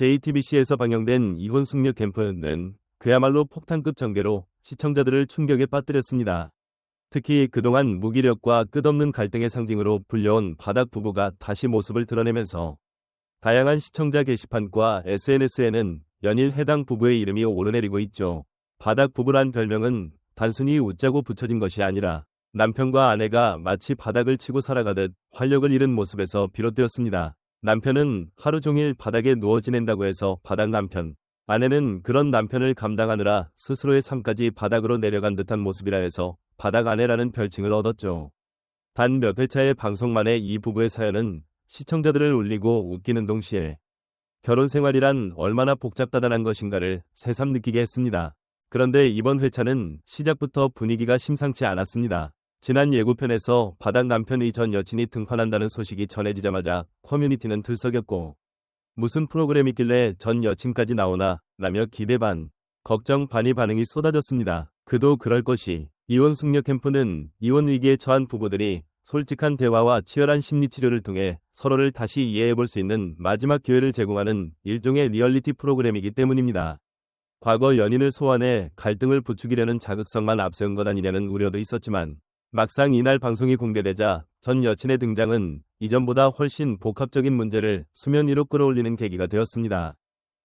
JTBC에서 방영된 이혼 숙녀 캠프는 그야말로 폭탄급 전개로 시청자들을 충격에 빠뜨렸습니다. 특히 그동안 무기력과 끝없는 갈등의 상징으로 불려온 바닥 부부가 다시 모습을 드러내면서 다양한 시청자 게시판과 SNS에는 연일 해당 부부의 이름이 오르내리고 있죠. 바닥 부부란 별명은 단순히 웃자고 붙여진 것이 아니라 남편과 아내가 마치 바닥을 치고 살아가듯 활력을 잃은 모습에서 비롯되었습니다. 남편은 하루 종일 바닥에 누워 지낸다고 해서 바닥 남편, 아내는 그런 남편을 감당하느라 스스로의 삶까지 바닥으로 내려간 듯한 모습이라 해서 바닥 아내라는 별칭을 얻었죠. 단 몇 회차의 방송 만에 이 부부의 사연은 시청자들을 울리고 웃기는 동시에 결혼 생활이란 얼마나 복잡다단한 것인가를 새삼 느끼게 했습니다. 그런데 이번 회차는 시작부터 분위기가 심상치 않았습니다. 지난 예고편에서 바닥 남편의 전 여친이 등판한다는 소식이 전해지자마자 커뮤니티는 들썩였고 무슨 프로그램이길래 전 여친까지 나오나 라며 기대 반, 걱정 반이 반응이 쏟아졌습니다. 그도 그럴 것이 이혼 숙녀 캠프는 이혼 위기에 처한 부부들이 솔직한 대화와 치열한 심리 치료를 통해 서로를 다시 이해해 볼 수 있는 마지막 기회를 제공하는 일종의 리얼리티 프로그램이기 때문입니다. 과거 연인을 소환해 갈등을 부추기려는 자극성만 앞세운 것 아니냐는 우려도 있었지만 막상 이날 방송이 공개되자 전 여친의 등장은 이전보다 훨씬 복합적인 문제를 수면 위로 끌어올리는 계기가 되었습니다.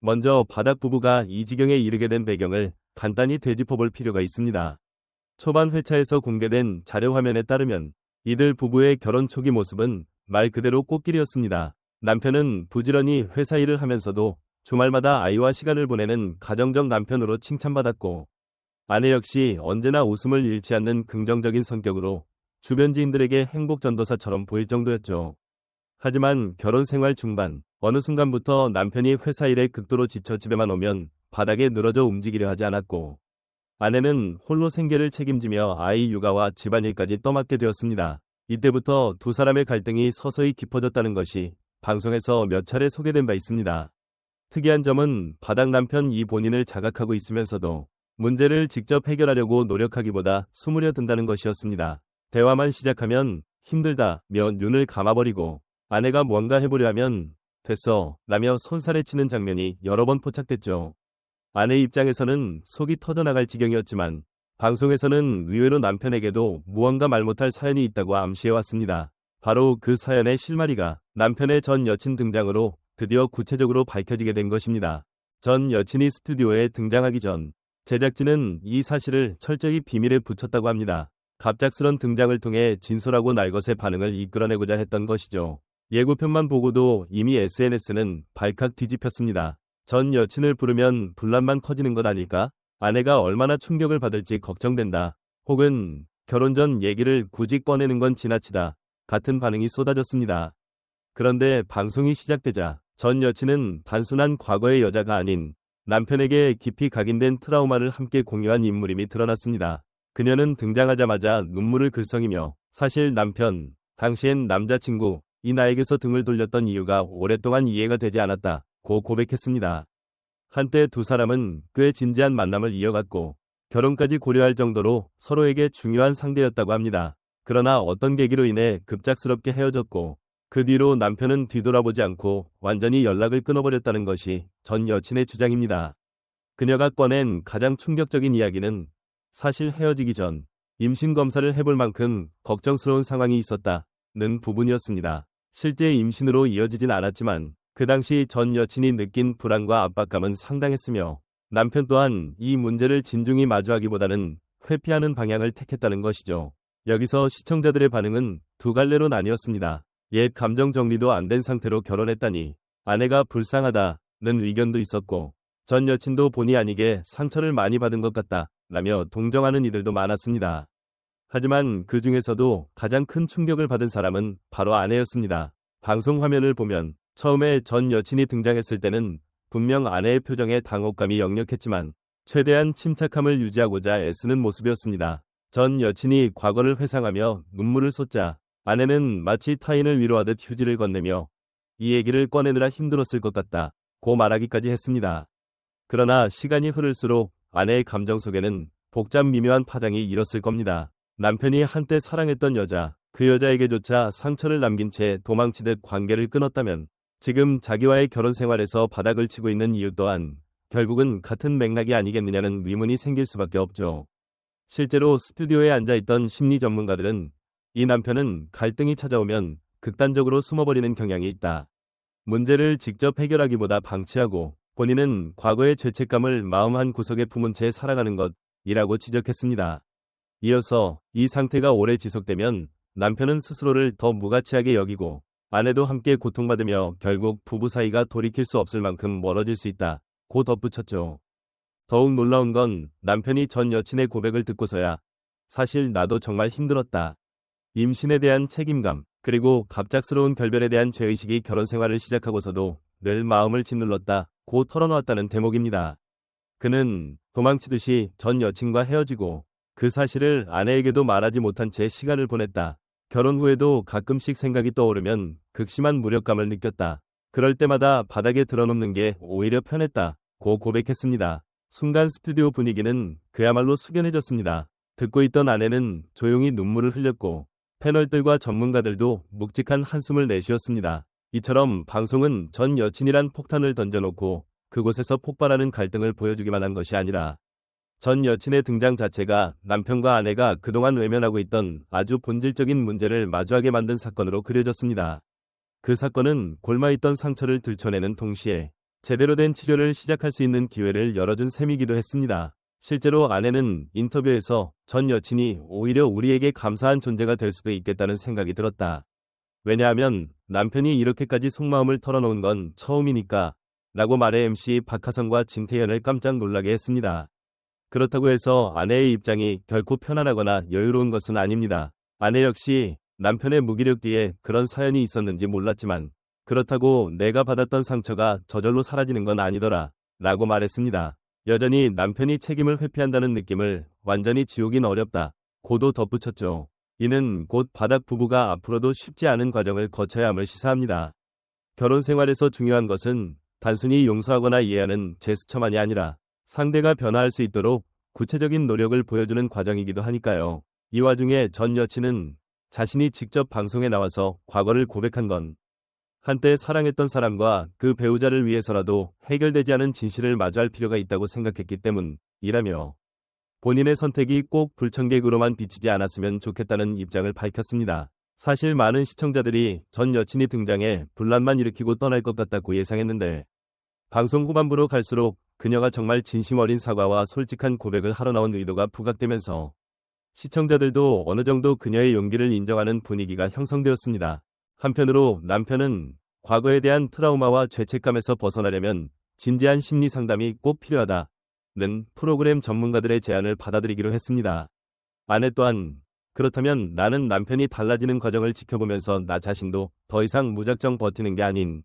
먼저 바닥 부부가 이 지경에 이르게 된 배경을 간단히 되짚어볼 필요가 있습니다. 초반 회차에서 공개된 자료 화면에 따르면 이들 부부의 결혼 초기 모습은 말 그대로 꽃길이었습니다. 남편은 부지런히 회사 일을 하면서도 주말마다 아이와 시간을 보내는 가정적 남편으로 칭찬받았고 아내 역시 언제나 웃음을 잃지 않는 긍정적인 성격으로 주변 지인들에게 행복 전도사처럼 보일 정도였죠. 하지만 결혼 생활 중반 어느 순간부터 남편이 회사 일에 극도로 지쳐 집에만 오면 바닥에 늘어져 움직이려 하지 않았고 아내는 홀로 생계를 책임지며 아이 육아와 집안일까지 떠맡게 되었습니다. 이때부터 두 사람의 갈등이 서서히 깊어졌다는 것이 방송에서 몇 차례 소개된 바 있습니다. 특이한 점은 바닥 남편 이 본인을 자각하고 있으면서도 문제를 직접 해결하려고 노력하기보다 수무려 든다는 것이었습니다. 대화만 시작하면 힘들다 며 눈을 감아버리고 아내가 뭔가 해보려 하면 됐어 라며 손살에 치는 장면이 여러 번 포착됐죠. 아내 입장에서는 속이 터져나갈 지경이었지만 방송에서는 의외로 남편에게도 무언가 말 못할 사연이 있다고 암시해왔습니다. 바로 그 사연의 실마리가 남편의 전 여친 등장으로 드디어 구체적으로 밝혀지게 된 것입니다. 전 여친이 스튜디오에 등장하기 전 제작진은 이 사실을 철저히 비밀에 붙였다고 합니다. 갑작스런 등장을 통해 진솔하고 날것의 반응을 이끌어내고자 했던 것이죠. 예고편만 보고도 이미 SNS는 발칵 뒤집혔습니다. 전 여친을 부르면 분란만 커지는 것 아닐까? 아내가 얼마나 충격을 받을지 걱정된다. 혹은 결혼 전 얘기를 굳이 꺼내는 건 지나치다. 같은 반응이 쏟아졌습니다. 그런데 방송이 시작되자 전 여친은 단순한 과거의 여자가 아닌 남편에게 깊이 각인된 트라우마를 함께 공유한 인물임이 드러났습니다. 그녀는 등장하자마자 눈물을 글썽이며 사실 남편, 당시엔 남자친구, 이 나에게서 등을 돌렸던 이유가 오랫동안 이해가 되지 않았다 고 고백했습니다. 한때 두 사람은 꽤 진지한 만남을 이어갔고 결혼까지 고려할 정도로 서로에게 중요한 상대였다고 합니다. 그러나 어떤 계기로 인해 급작스럽게 헤어졌고 그 뒤로 남편은 뒤돌아보지 않고 완전히 연락을 끊어버렸다는 것이 전 여친의 주장입니다. 그녀가 꺼낸 가장 충격적인 이야기는 사실 헤어지기 전 임신 검사를 해볼 만큼 걱정스러운 상황이 있었다는 부분이었습니다. 실제 임신으로 이어지진 않았지만 그 당시 전 여친이 느낀 불안과 압박감은 상당했으며 남편 또한 이 문제를 진중히 마주하기보다는 회피하는 방향을 택했다는 것이죠. 여기서 시청자들의 반응은 두 갈래로 나뉘었습니다. 옛 감정 정리도 안 된 상태로 결혼했다니 아내가 불쌍하다는 의견도 있었고 전 여친도 본의 아니게 상처를 많이 받은 것 같다 라며 동정하는 이들도 많았습니다. 하지만 그 중에서도 가장 큰 충격을 받은 사람은 바로 아내였습니다. 방송 화면을 보면 처음에 전 여친이 등장했을 때는 분명 아내의 표정에 당혹감이 역력했지만 최대한 침착함을 유지하고자 애쓰는 모습이었습니다. 전 여친이 과거를 회상하며 눈물을 쏟자 아내는 마치 타인을 위로하듯 휴지를 건네며 이 얘기를 꺼내느라 힘들었을 것 같다 고 말하기까지 했습니다. 그러나 시간이 흐를수록 아내의 감정 속에는 복잡 미묘한 파장이 일었을 겁니다. 남편이 한때 사랑했던 여자, 그 여자에게조차 상처를 남긴 채 도망치듯 관계를 끊었다면 지금 자기와의 결혼 생활에서 바닥을 치고 있는 이유 또한 결국은 같은 맥락이 아니겠느냐는 의문이 생길 수밖에 없죠. 실제로 스튜디오에 앉아있던 심리 전문가들은 이 남편은 갈등이 찾아오면 극단적으로 숨어버리는 경향이 있다. 문제를 직접 해결하기보다 방치하고 본인은 과거의 죄책감을 마음 한 구석에 품은 채 살아가는 것이라고 지적했습니다. 이어서 이 상태가 오래 지속되면 남편은 스스로를 더 무가치하게 여기고 아내도 함께 고통받으며 결국 부부 사이가 돌이킬 수 없을 만큼 멀어질 수 있다. 고 덧붙였죠. 더욱 놀라운 건 남편이 전 여친의 고백을 듣고서야 사실 나도 정말 힘들었다. 임신에 대한 책임감, 그리고 갑작스러운 결별에 대한 죄의식이 결혼 생활을 시작하고서도 늘 마음을 짓눌렀다. 고 털어놓았다는 대목입니다. 그는 도망치듯이 전 여친과 헤어지고 그 사실을 아내에게도 말하지 못한 채 시간을 보냈다. 결혼 후에도 가끔씩 생각이 떠오르면 극심한 무력감을 느꼈다. 그럴 때마다 바닥에 드러눕는 게 오히려 편했다. 고 고백했습니다. 순간 스튜디오 분위기는 그야말로 숙연해졌습니다. 듣고 있던 아내는 조용히 눈물을 흘렸고 패널들과 전문가들도 묵직한 한숨을 내쉬었습니다. 이처럼 방송은 전 여친이란 폭탄을 던져놓고 그곳에서 폭발하는 갈등을 보여주기만 한 것이 아니라 전 여친의 등장 자체가 남편과 아내가 그동안 외면하고 있던 아주 본질적인 문제를 마주하게 만든 사건으로 그려졌습니다. 그 사건은 골마있던 상처를 들춰내는 동시에 제대로 된 치료를 시작할 수 있는 기회를 열어준 셈이기도 했습니다. 실제로 아내는 인터뷰에서 전 여친이 오히려 우리에게 감사한 존재가 될 수도 있겠다는 생각이 들었다. 왜냐하면 남편이 이렇게까지 속마음을 털어놓은 건 처음이니까 라고 말해 MC 박하성과 진태현을 깜짝 놀라게 했습니다. 그렇다고 해서 아내의 입장이 결코 편안하거나 여유로운 것은 아닙니다. 아내 역시 남편의 무기력 뒤에 그런 사연이 있었는지 몰랐지만 그렇다고 내가 받았던 상처가 저절로 사라지는 건 아니더라. 라고 말했습니다. 여전히 남편이 책임을 회피한다는 느낌을 완전히 지우긴 어렵다. 고도 덧붙였죠. 이는 곧 바닥 부부가 앞으로도 쉽지 않은 과정을 거쳐야 함을 시사합니다. 결혼 생활에서 중요한 것은 단순히 용서하거나 이해하는 제스처만이 아니라 상대가 변화할 수 있도록 구체적인 노력을 보여주는 과정이기도 하니까요. 이 와중에 전 여친은 자신이 직접 방송에 나와서 과거를 고백한 건 한때 사랑했던 사람과 그 배우자를 위해서라도 해결되지 않은 진실을 마주할 필요가 있다고 생각했기 때문이라며 본인의 선택이 꼭 불청객으로만 비치지 않았으면 좋겠다는 입장을 밝혔습니다. 사실 많은 시청자들이 전 여친이 등장해 분란만 일으키고 떠날 것 같다고 예상했는데 방송 후반부로 갈수록 그녀가 정말 진심 어린 사과와 솔직한 고백을 하러 나온 의도가 부각되면서 시청자들도 어느 정도 그녀의 용기를 인정하는 분위기가 형성되었습니다. 한편으로 남편은 과거에 대한 트라우마와 죄책감에서 벗어나려면 진지한 심리 상담이 꼭 필요하다는 프로그램 전문가들의 제안을 받아들이기로 했습니다. 아내 또한 그렇다면 나는 남편이 달라지는 과정을 지켜보면서 나 자신도 더 이상 무작정 버티는 게 아닌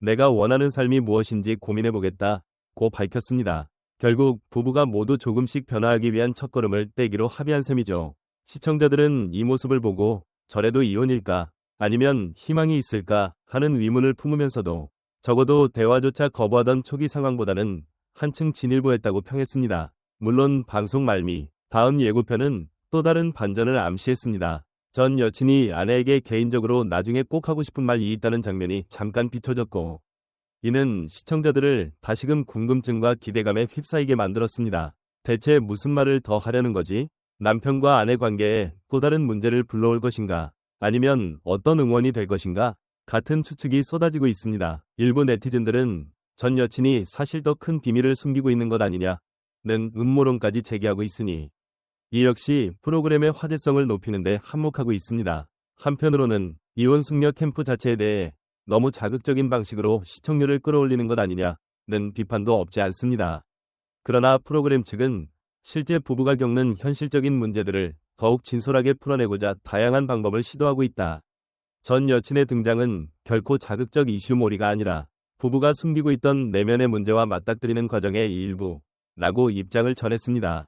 내가 원하는 삶이 무엇인지 고민해보겠다 고 밝혔습니다. 결국 부부가 모두 조금씩 변화하기 위한 첫걸음을 떼기로 합의한 셈이죠. 시청자들은 이 모습을 보고 저래도 이혼일까 아니면 희망이 있을까 하는 의문을 품으면서도 적어도 대화조차 거부하던 초기 상황보다는 한층 진일보했다고 평했습니다. 물론 방송 말미 다음 예고편은 또 다른 반전을 암시했습니다. 전 여친이 아내에게 개인적으로 나중에 꼭 하고 싶은 말이 있다는 장면이 잠깐 비춰졌고 이는 시청자들을 다시금 궁금증과 기대감에 휩싸이게 만들었습니다. 대체 무슨 말을 더 하려는 거지? 남편과 아내 관계에 또 다른 문제를 불러올 것인가? 아니면 어떤 응원이 될 것인가? 같은 추측이 쏟아지고 있습니다. 일부 네티즌들은 전 여친이 사실 더 큰 비밀을 숨기고 있는 것 아니냐는 음모론까지 제기하고 있으니 이 역시 프로그램의 화제성을 높이는데 한몫하고 있습니다. 한편으로는 이혼 숙녀 캠프 자체에 대해 너무 자극적인 방식으로 시청률을 끌어올리는 것 아니냐는 비판도 없지 않습니다. 그러나 프로그램 측은 실제 부부가 겪는 현실적인 문제들을 더욱 진솔하게 풀어내고자 다양한 방법을 시도하고 있다. 전 여친의 등장은 결코 자극적 이슈몰이가 아니라 부부가 숨기고 있던 내면의 문제와 맞닥뜨리는 과정의 일부라고 입장을 전했습니다.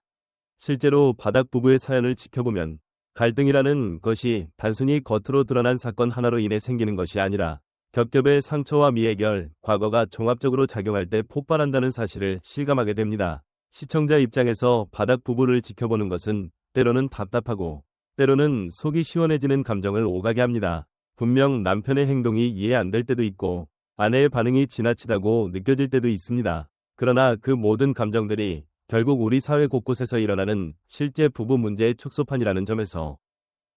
실제로 바닥 부부의 사연을 지켜보면 갈등이라는 것이 단순히 겉으로 드러난 사건 하나로 인해 생기는 것이 아니라 겹겹의 상처와 미해결, 과거가 종합적으로 작용할 때 폭발한다는 사실을 실감하게 됩니다. 시청자 입장에서 바닥 부부를 지켜보는 것은 때로는 답답하고 때로는 속이 시원해지는 감정을 오가게 합니다. 분명 남편의 행동이 이해 안 될 때도 있고 아내의 반응이 지나치다고 느껴질 때도 있습니다. 그러나 그 모든 감정들이 결국 우리 사회 곳곳에서 일어나는 실제 부부 문제의 축소판이라는 점에서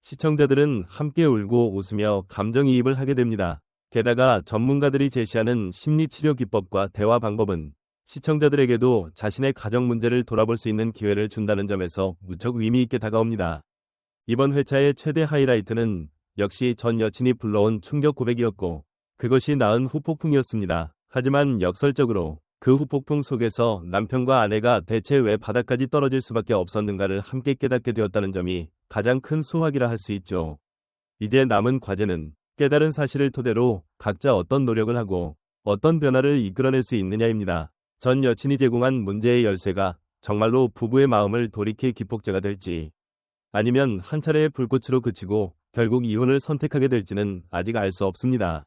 시청자들은 함께 울고 웃으며 감정이입을 하게 됩니다. 게다가 전문가들이 제시하는 심리치료 기법과 대화 방법은 시청자들에게도 자신의 가정 문제를 돌아볼 수 있는 기회를 준다는 점에서 무척 의미 있게 다가옵니다. 이번 회차의 최대 하이라이트는 역시 전 여친이 불러온 충격 고백이었고 그것이 낳은 후폭풍이었습니다. 하지만 역설적으로 그 후폭풍 속에서 남편과 아내가 대체 왜 바닥까지 떨어질 수밖에 없었는가를 함께 깨닫게 되었다는 점이 가장 큰 수확이라 할 수 있죠. 이제 남은 과제는 깨달은 사실을 토대로 각자 어떤 노력을 하고 어떤 변화를 이끌어낼 수 있느냐입니다. 전 여친이 제공한 문제의 열쇠가 정말로 부부의 마음을 돌이킬 기폭제가 될지 아니면 한 차례의 불꽃으로 그치고 결국 이혼을 선택하게 될지는 아직 알 수 없습니다.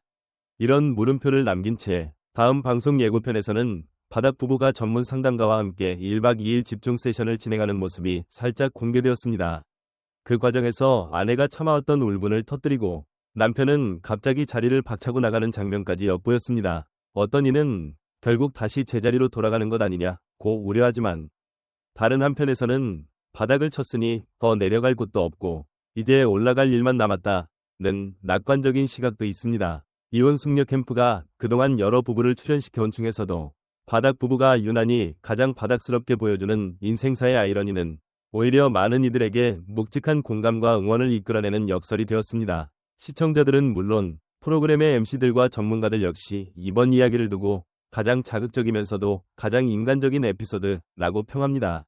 이런 물음표를 남긴 채 다음 방송 예고편에서는 바닥 부부가 전문 상담가와 함께 1박 2일 집중 세션을 진행하는 모습이 살짝 공개되었습니다. 그 과정에서 아내가 참아왔던 울분을 터뜨리고 남편은 갑자기 자리를 박차고 나가는 장면까지 엿보였습니다. 어떤 이는 결국 다시 제자리로 돌아가는 것 아니냐 고 우려하지만 다른 한편에서는 바닥을 쳤으니 더 내려갈 곳도 없고 이제 올라갈 일만 남았다 는 낙관적인 시각도 있습니다. 이혼 숙녀 캠프가 그동안 여러 부부를 출연시켜온 중에서도 바닥 부부가 유난히 가장 바닥스럽게 보여주는 인생사의 아이러니는 오히려 많은 이들에게 묵직한 공감과 응원을 이끌어내는 역설이 되었습니다. 시청자들은 물론 프로그램의 MC들과 전문가들 역시 이번 이야기를 두고 가장 자극적이면서도 가장 인간적인 에피소드라고 평합니다.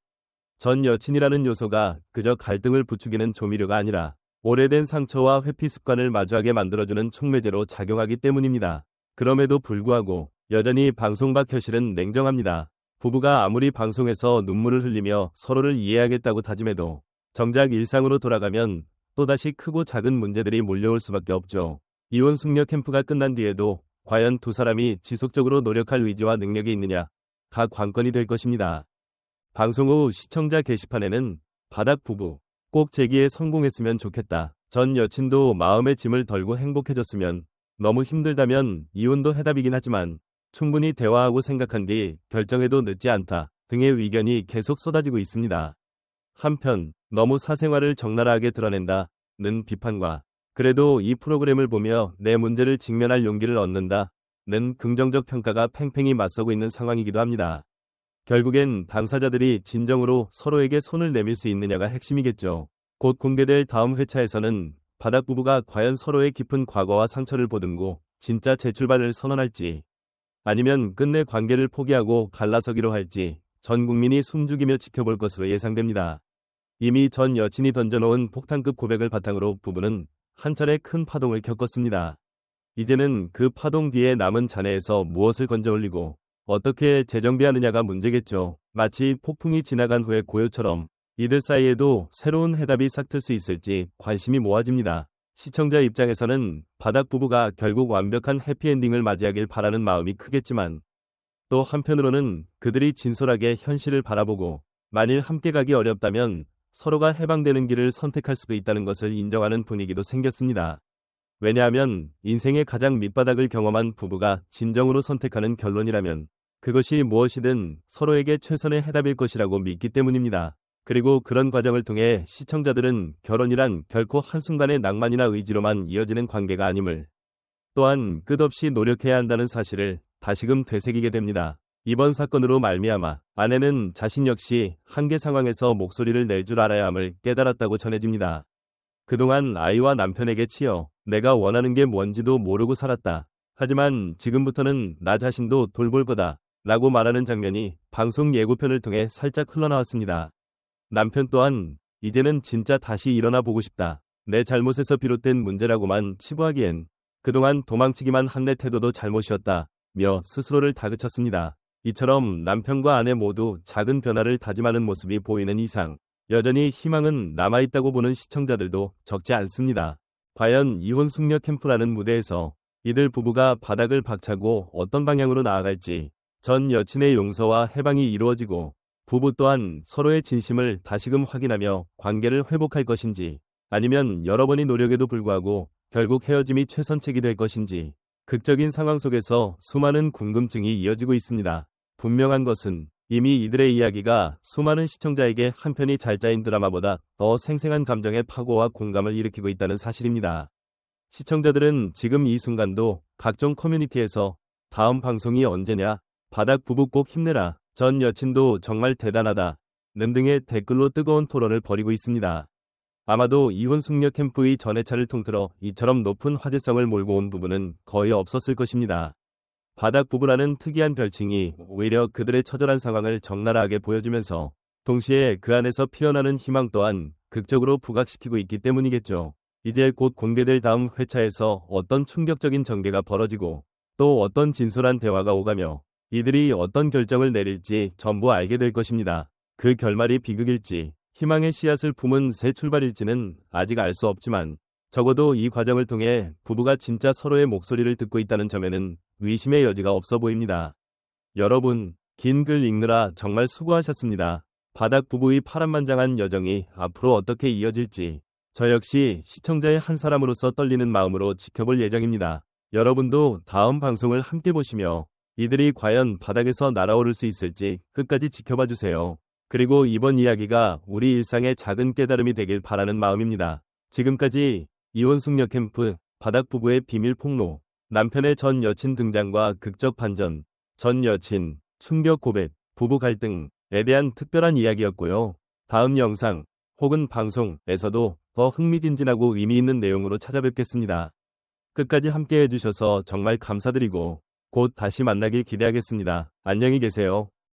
전 여친이라는 요소가 그저 갈등을 부추기는 조미료가 아니라 오래된 상처와 회피 습관을 마주하게 만들어주는 촉매제로 작용하기 때문입니다. 그럼에도 불구하고 여전히 방송 밖 현실은 냉정합니다. 부부가 아무리 방송에서 눈물을 흘리며 서로를 이해하겠다고 다짐해도 정작 일상으로 돌아가면 또다시 크고 작은 문제들이 몰려올 수밖에 없죠. 이혼 숙녀 캠프가 끝난 뒤에도 과연 두 사람이 지속적으로 노력할 의지와 능력이 있느냐 가 관건이 될 것입니다. 방송 후 시청자 게시판에는 바닥 부부 꼭 제기에 성공했으면 좋겠다. 전 여친도 마음의 짐을 덜고 행복해졌으면 너무 힘들다면 이혼도 해답이긴 하지만 충분히 대화하고 생각한 뒤 결정해도 늦지 않다 등의 의견이 계속 쏟아지고 있습니다. 한편 너무 사생활을 적나라하게 드러낸다는 비판과 그래도 이 프로그램을 보며 내 문제를 직면할 용기를 얻는다. 는 긍정적 평가가 팽팽히 맞서고 있는 상황이기도 합니다. 결국엔 당사자들이 진정으로 서로에게 손을 내밀 수 있느냐가 핵심이겠죠. 곧 공개될 다음 회차에서는 바닥 부부가 과연 서로의 깊은 과거와 상처를 보듬고 진짜 재출발을 선언할지 아니면 끝내 관계를 포기하고 갈라서기로 할지 전 국민이 숨죽이며 지켜볼 것으로 예상됩니다. 이미 전 여친이 던져놓은 폭탄급 고백을 바탕으로 부부는 한 차례 큰 파동을 겪었습니다. 이제는 그 파동 뒤에 남은 잔해에서 무엇을 건져 올리고 어떻게 재정비하느냐가 문제겠죠. 마치 폭풍이 지나간 후의 고요처럼 이들 사이에도 새로운 해답이 싹틀 수 있을지 관심이 모아집니다. 시청자 입장에서는 바닥 부부가 결국 완벽한 해피엔딩을 맞이하길 바라는 마음이 크겠지만 또 한편으로는 그들이 진솔하게 현실을 바라보고 만일 함께 가기 어렵다면 서로가 해방되는 길을 선택할 수도 있다는 것을 인정하는 분위기도 생겼습니다. 왜냐하면 인생의 가장 밑바닥을 경험한 부부가 진정으로 선택하는 결론이라면 그것이 무엇이든 서로에게 최선의 해답일 것이라고 믿기 때문입니다. 그리고 그런 과정을 통해 시청자들은 결혼이란 결코 한순간의 낭만이나 의지로만 이어지는 관계가 아님을 또한 끝없이 노력해야 한다는 사실을 다시금 되새기게 됩니다. 이번 사건으로 말미암아 아내는 자신 역시 한계 상황에서 목소리를 낼 줄 알아야 함을 깨달았다고 전해집니다. 그동안 아이와 남편에게 치여 내가 원하는 게 뭔지도 모르고 살았다. 하지만 지금부터는 나 자신도 돌볼 거다. 라고 말하는 장면이 방송 예고편을 통해 살짝 흘러나왔습니다. 남편 또한 이제는 진짜 다시 일어나 보고 싶다. 내 잘못에서 비롯된 문제라고만 치부하기엔 그동안 도망치기만 한 내 태도도 잘못이었다. 며 스스로를 다그쳤습니다. 이처럼 남편과 아내 모두 작은 변화를 다짐하는 모습이 보이는 이상 여전히 희망은 남아있다고 보는 시청자들도 적지 않습니다. 과연 이혼 숙녀 캠프라는 무대에서 이들 부부가 바닥을 박차고 어떤 방향으로 나아갈지 전 여친의 용서와 해방이 이루어지고 부부 또한 서로의 진심을 다시금 확인하며 관계를 회복할 것인지 아니면 여러 번의 노력에도 불구하고 결국 헤어짐이 최선책이 될 것인지 극적인 상황 속에서 수많은 궁금증이 이어지고 있습니다. 분명한 것은 이미 이들의 이야기가 수많은 시청자에게 한편이 잘 짜인 드라마보다 더 생생한 감정의 파고와 공감을 일으키고 있다는 사실입니다. 시청자들은 지금 이 순간도 각종 커뮤니티에서 다음 방송이 언제냐, 바닥 부부 꼭 힘내라, 전 여친도 정말 대단하다, 등등의 댓글로 뜨거운 토론을 벌이고 있습니다. 아마도 이혼 숙녀 캠프의 전해차를 통틀어 이처럼 높은 화제성을 몰고 온 부분은 거의 없었을 것입니다. 바닥 부부라는 특이한 별칭이 오히려 그들의 처절한 상황을 적나라하게 보여주면서 동시에 그 안에서 피어나는 희망 또한 극적으로 부각시키고 있기 때문이겠죠. 이제 곧 공개될 다음 회차에서 어떤 충격적인 전개가 벌어지고 또 어떤 진솔한 대화가 오가며 이들이 어떤 결정을 내릴지 전부 알게 될 것입니다. 그 결말이 비극일지 희망의 씨앗을 품은 새 출발일지는 아직 알 수 없지만 적어도 이 과정을 통해 부부가 진짜 서로의 목소리를 듣고 있다는 점에는 의심의 여지가 없어 보입니다. 여러분, 긴 글 읽느라 정말 수고하셨습니다. 바닥 부부의 파란만장한 여정이 앞으로 어떻게 이어질지 저 역시 시청자의 한 사람으로서 떨리는 마음으로 지켜볼 예정입니다. 여러분도 다음 방송을 함께 보시며 이들이 과연 바닥에서 날아오를 수 있을지 끝까지 지켜봐 주세요. 그리고 이번 이야기가 우리 일상의 작은 깨달음이 되길 바라는 마음입니다. 지금까지 이혼숙녀 캠프, 바닥 부부의 비밀 폭로, 남편의 전 여친 등장과 극적 반전, 전 여친, 충격 고백, 부부 갈등에 대한 특별한 이야기였고요. 다음 영상 혹은 방송에서도 더 흥미진진하고 의미 있는 내용으로 찾아뵙겠습니다. 끝까지 함께 해주셔서 정말 감사드리고 곧 다시 만나길 기대하겠습니다. 안녕히 계세요.